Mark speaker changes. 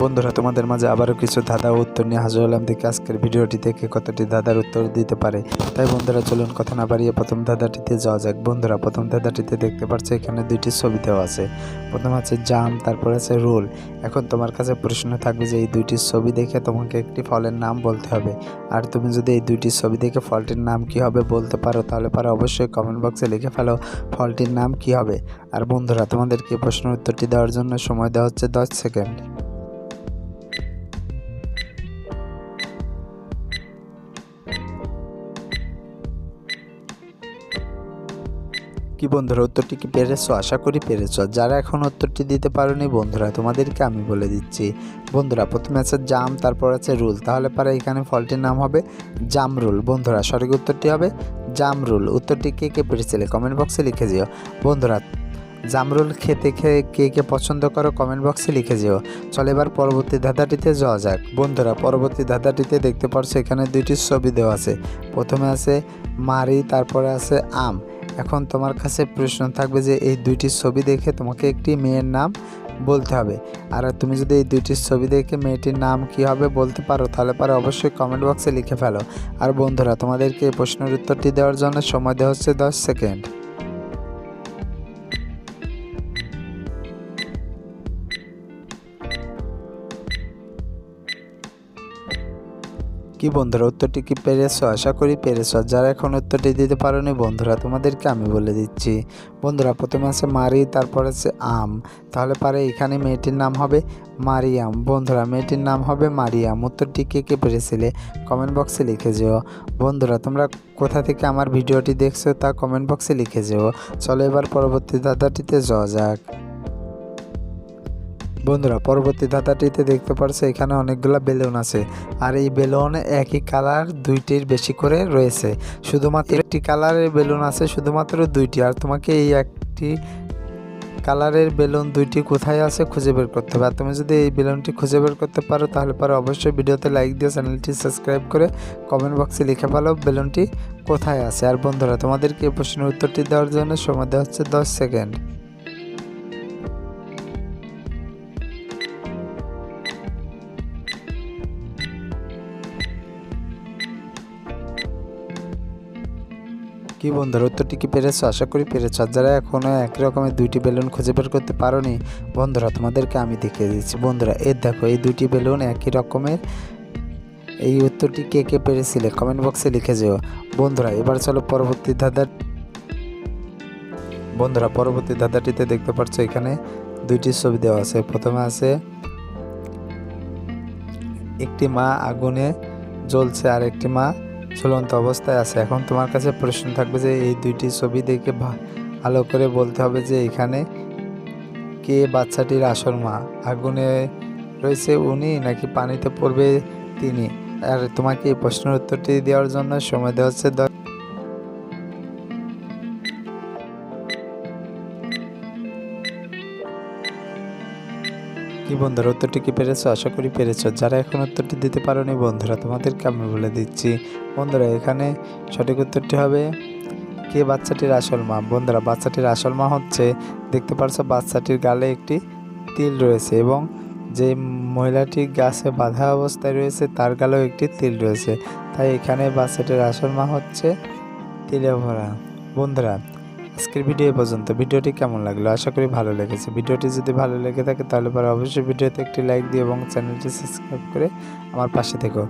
Speaker 1: বন্ধুরা, তোমাদের মাঝে আবারও কিছু ধাঁধা উত্তর নিয়ে হাজির হলাম। দেখি আজকের ভিডিওটি দেখে কতটি ধাঁধার উত্তর দিতে পারে। তাই বন্ধুরা, চলুন কথা না বাড়িয়ে প্রথম ধাঁধাটিতে যাওয়া যাক। বন্ধুরা, প্রথম ধাঁধাটিতে দেখতে পাচ্ছ এখানে দুইটি ছবি দেওয়া আছে। প্রথম আছে জাম, তারপর আছে রোল। এখন তোমার কাছে প্রশ্ন থাকবে যে এই দুইটি ছবি দেখে তোমাকে একটি ফলের নাম বলতে হবে। আর তুমি যদি এই দুইটি ছবি দেখে ফলটির নাম কি হবে বলতে পারো, তাহলে পারো অবশ্যই কমেন্ট বক্সে লিখে ফেলো ফলটির নাম কি হবে। আর বন্ধুরা, তোমাদেরকে প্রশ্নের উত্তরটি দেওয়ার জন্য সময় দেওয়া হচ্ছে দশ সেকেন্ড। কি বন্ধুরা, উত্তরটি কি পেরেছ? আশা করি পেরেছ। যারা এখন উত্তরটি দিতে পারোনি, বন্ধুরা, তোমাদেরকে আমি বলে দিচ্ছি। বন্ধুরা, প্রথমে আছে জাম, তারপর আছে রুল। তাহলে পারে এখানে ফলটির নাম হবে জামরুল বন্ধুরা, সঠিক উত্তরটি হবে জামরুল উত্তরটি কে কে পেরেছিলে? কমেন্ট বক্সে লিখে যেও বন্ধুরা জামরুল খেতে খেয়ে কে কে পছন্দ করো, কমেন্ট বক্সে লিখে যেও চলে এবার পরবর্তী ধাঁধাটিতে যাওয়া যাক। বন্ধুরা, পরবর্তী ধাঁধাটিতে দেখতে পাচ্ছ এখানে দুইটি ছবি দেওয়া আছে। প্রথমে আছে মারি, তারপরে আছে আম। এখন তোমার কাছে প্রশ্ন থাকবে যে এই দুইটি ছবি দেখে তোমাকে একটি মেয়ের নাম বলতে হবে। আর তুমি যদি এই দুইটি ছবি দেখে মেয়েটির নাম কি হবে বলতে পারো, তাহলে পারো অবশ্যই কমেন্ট বক্সে লিখে ফেলো। আর বন্ধুরা, তোমাদেরকে এই প্রশ্নের উত্তরটি দেওয়ার জন্য সময় দেওয়া হচ্ছে দশ সেকেন্ড। কি বন্ধুরা উত্তরটি কি পেরেছ? আশা করি পেরেছ। যারা এখন উত্তরটি দিতে পারোনি, বন্ধুরা তোমাদেরকে আমি বলে দিচ্ছি। বন্ধুরা, প্রথমে আছে মারি, তারপর আছে আম। তাহলে পারে এখানে মেয়েটির নাম হবে মারিয়াম। বন্ধুরা, মেয়েটির নাম হবে মারিয়াম। উত্তরটি কে কে পেরেছিলে? কমেন্ট বক্সে লিখে যেও। বন্ধুরা, তোমরা কোথা থেকে আমার ভিডিওটি দেখছ তা কমেন্ট বক্সে লিখে যেও। চলো এবার পরবর্তী দাদাটিতে যাওয়া যাক। বন্ধুরা, পরবর্তী ধাঁধাটিতে দেখতে পারছ, এখানে অনেকগুলো বেলুন আছে। আর এই বেলুন একই কালার দুইটির বেশি করে রয়েছে। শুধুমাত্র একটি কালারের বেলুন আছে, শুধুমাত্র দুইটি। আর তোমাকে এই একটি কালারের বেলুন দুইটি কোথায় আছে খুঁজে বের করতে হবে। আর তুমি যদি এই বেলুনটি খুঁজে বের করতে পারো, তাহলে পরে অবশ্যই ভিডিওতে লাইক দিয়ে চ্যানেলটি সাবস্ক্রাইব করে কমেন্ট বক্সে লিখে ফেলো বেলুনটি কোথায় আছে। আর বন্ধুরা, তোমাদেরকে এই প্রশ্নের উত্তরটি দেওয়ার জন্য সময় দেওয়া হচ্ছে দশ সেকেন্ড। কি বন্ধুরা উত্তরটি কি পেরেছ? আশা করি পেরেছ। যারা এখনও একই রকমের দুইটি বেলুন খুঁজে বের করতে পারোনি, বন্ধুরা, তোমাদেরকে আমি দেখিয়ে দিচ্ছি। বন্ধুরা এর দেখো, এই দুইটি বেলুন একই রকমের। এই উত্তরটি কে কে পেরেছিলে? কমেন্ট বক্সে লিখে যেও। বন্ধুরা, এবার চলো পরবর্তী ধাঁধার বন্ধুরা, পরবর্তী ধাঁধাটিতে দেখতে পাচ্ছ এখানে দুইটি ছবি দেওয়া আছে। প্রথমে আছে, একটি মা আগুনে জ্বলছে আর একটি মা ঝুলন্ত অবস্থায় আছে। এখন তোমার কাছে প্রশ্ন থাকবে যে এই দুইটি ছবি দেখে ভালো করে বলতে হবে যে এখানে কে বাচ্চাটির আসল মা? আগুনে রয়েছে উনি নাকি পানিতে পড়বে তিনি? আর তোমাকে এই প্রশ্নের উত্তরটি দেওয়ার জন্য সময় দেওয়া হচ্ছে। কি বন্ধুরা, উত্তরটি কি পেরেছ? আশা করি পেরেছ। যারা এখন উত্তরটি দিতে পারোনি, বন্ধুরা, তোমাদেরকে আমি বলে দিচ্ছি। বন্ধুরা, এখানে সঠিক উত্তরটি হবে কে? বাচ্চাটির আসল মা। বন্ধুরা, বাচ্চাটির আসল মা হচ্ছে, দেখতে পারছ, বাচ্চাটির গালে একটি তিল রয়েছে এবং যে মহিলাটি গাছে বাঁধা অবস্থায় রয়েছে, তার গালেও একটি তিল রয়েছে। তাই এখানে বাচ্চাটির আসল মা হচ্ছে তিলে ভরা বন্ধুরা আজকের ভিডিও পর্যন্ত। ভিডিওটি কেমন লাগল? আশা করি ভালো লেগেছে। ভিডিওটি যদি ভালো লেগে থাকে, তাহলে পরে অবশ্যই ভিডিওতে একটি লাইক দিয়ে এবং চ্যানেলটি সাবস্ক্রাইব করে আমার পাশে থেকো।